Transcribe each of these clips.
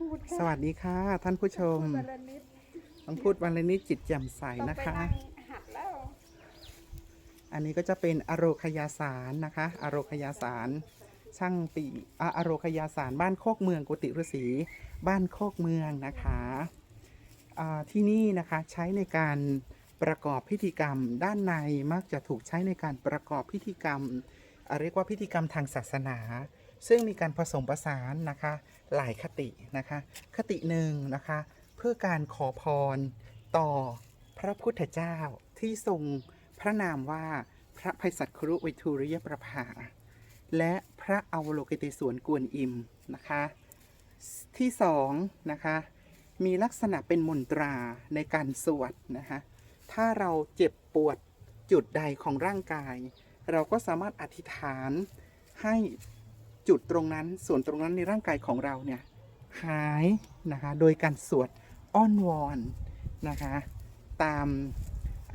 พูดสวัสดีค่ะ ท่านผู้ชมพูดวันละนิดต้องพูดวันละนิดจิตแจ่มใสต้องนะไปคะ นั่งหัดแล้ว อันนี้ก็จะเป็นอโรคยาสารนะคะอโรคยาสารช่างปีอะอโรคยาสารบ้านโคกเมืองกุฏิฤาษีบ้านโคกเมืองนะคะอ่าที่นี่นะคะใช้ในการประกอบพิธีกรรม ด้านในมักจะถูกใช้ในการประกอบพิธีกรรมอะเรียกว่าพิธีกรรมทางศาสนา ซึ่งมีการผสมผสานนะคะ หลายคตินะคะ คติหนึ่งนะคะ เพื่อการขอพรต่อพระพุทธเจ้าที่ทรงพระนามว่าพระภัยสัตครุวิทูริยประภา และพระอวโลกิตศวรกวนอิมนะคะ ที่สองนะคะมีลักษณะเป็นมนตราในการสวดนะคะถ้าเราเจ็บปวดจุดใดของร่างกาย เราก็สามารถอธิษฐานให้ จุดตรงนั้นส่วนตรงนั้นในร่างกายของเราเนี่ยหายนะคะโดยการสวดอ้อนวอนนะคะตาม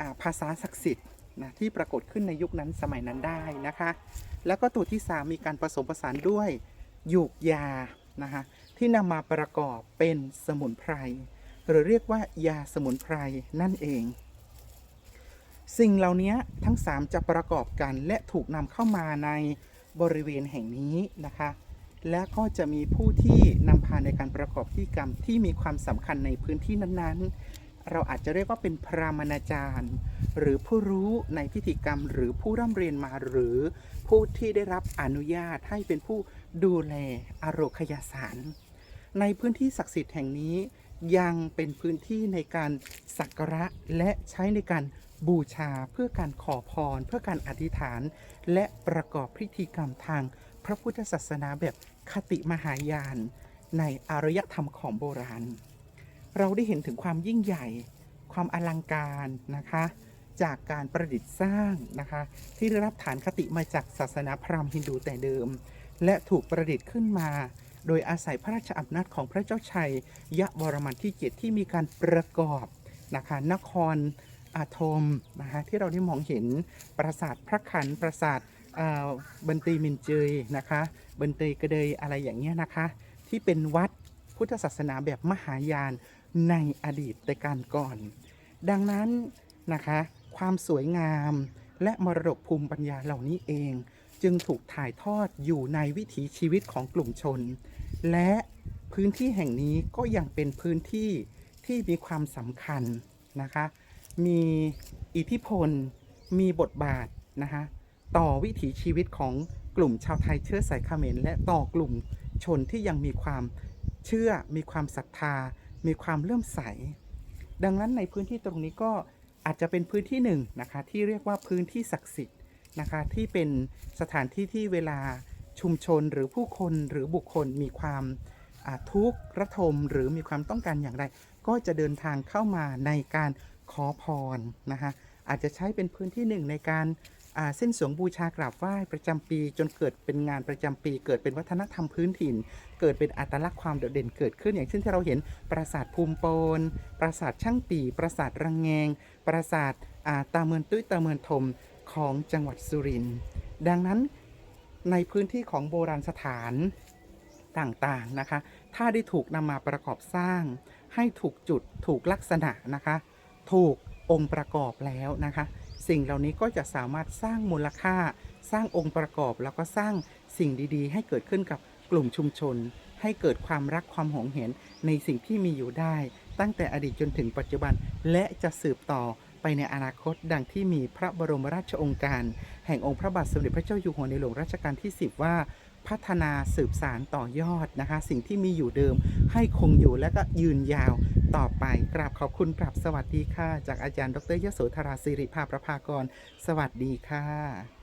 าภาษาศักดิ์สิทธิ์นะที่ปรากฏขึ้นในยุคนั้นสมัยนั้นได้นะคะ แล้วก็ตัวที่ 3 มีการผสมผสานด้วยยูกยานะคะที่นำมาประกอบเป็นสมุนไพรหรือเรียกว่ายาสมุนไพรนั่นเอง สิ่งเหล่านี้ทั้ง 3 จะประกอบกันและถูกนำเข้ามาใน บริเวณแห่งนี้นะคะ และก็จะมีผู้ที่นำพาในการประกอบพิธีกรรมที่มีความสำคัญในพื้นที่นั้นๆ เราอาจจะเรียกว่าเป็นพรามณาจารย์ หรือผู้รู้ในพิธีกรรม หรือผู้ร่ำเรียนมาหรือผู้ที่ได้รับอนุญาตให้เป็นผู้ดูแลอโรคยาสารในพื้นที่ศักดิ์สิทธิ์แห่งนี้ยังเป็นพื้นที่ในการสักการะและใช้ในการ บูชาเพื่อการขอพร เพื่อการอธิษฐาน และประกอบพิธีกรรมทางพระพุทธศาสนาแบบคติมหายาน ในอารยธรรมของโบราณ เราได้เห็นถึงความยิ่งใหญ่ ความอลังการนะคะ จากการประดิษฐ์สร้างนะคะ ที่ได้รับฐานคติมาจากศาสนาพราหมณ์ฮินดูแต่เดิม และถูกประดิษฐ์ขึ้นมา โดยอาศัยพระราชอำนาจของพระเจ้าชัยยะวรมันที่7ที่มีการประกอบนะคะนคร อาทมนะคะที่เราได้มองเห็นปราสาทพระขันปราสาทเบันตีมินเจยนะคะบันตีกระเดยอะไรอย่างเงี้ยนะคะที่เป็นวัดพุทธศาสนาแบบมหายานในอดีตแต่การก่อน ดังนั้นนะคะความสวยงามและมรดกภูมิปัญญาเหล่านี้เอง จึงถูกถ่ายทอดอยู่ในวิถีชีวิตของกลุ่มชน และพื้นที่แห่งนี้ก็ยังเป็นพื้นที่ที่มีความสำคัญนะคะ มีอิทธิพล มีบทบาทนะคะต่อวิถีชีวิตของกลุ่มชาวไทยเชื้อสายเขมรและต่อกลุ่มชนที่ยังมีความเชื่อ มีความศรัทธา มีความเลื่อมใส ดังนั้นในพื้นที่ตรงนี้ก็อาจจะเป็นพื้นที่หนึ่งนะคะที่เรียกว่าพื้นที่ศักดิ์สิทธิ์นะคะที่เป็นสถานที่ที่เวลาชุมชนหรือผู้คนหรือบุคคลมีความทุกข์ระทมหรือมีความต้องการอย่างไร ก็จะเดินทางเข้ามาในการ ขอพรนะคะอาจจะใช้เป็นพื้นที่หนึ่งในการเส้นสวงบูชากราบไหว้ประจำปี จนเกิดเป็นงานประจำปี เกิดเป็นวัฒนธรรมพื้นถิ่น เกิดเป็นอัตลักษณ์ความโดดเด่นเกิดขึ้น อย่างเช่นที่เราเห็นปราสาทภูมิโปนปราสาทช่างปี ปราสาทระงแงง ปราสาทาตาเมือนตุ้ยตาเมือนทมของจังหวัดสุรินทร์ดังนั้นในพื้นที่ของโบราณสถานต่างๆนะคะ ถ้าได้ถูกนำมาประกอบสร้าง ให้ถูกจุดถูกลักษณะนะคะ ถูกองค์ประกอบแล้วนะคะ สิ่งเหล่านี้ก็จะสามารถสร้างมูลค่า สร้างองค์ประกอบแล้วก็สร้างสิ่งดีๆ ให้เกิดขึ้นกับกลุ่มชุมชน ให้เกิดความรักความหวงเห็นในสิ่งที่มีอยู่ได้ ตั้งแต่อดีตจนถึงปัจจุบันและจะสืบต่อไปในอนาคตดังที่มีพระบรมราชองค์การ แห่งองค์พระบาทสมเด็จพระเจ้าอยู่หัวในหลวงรัชกาลที่ 10 ว่าพัฒนาสืบสารต่อยอดนะคะ สิ่งที่มีอยู่เดิมให้คงอยู่และก็ยืนยาว ต่อไปกราบขอบคุณกราบสวัสดีค่ะ จากอาจารย์ ดรยโสธราสิริภาประภากร สวัสดีค่ะ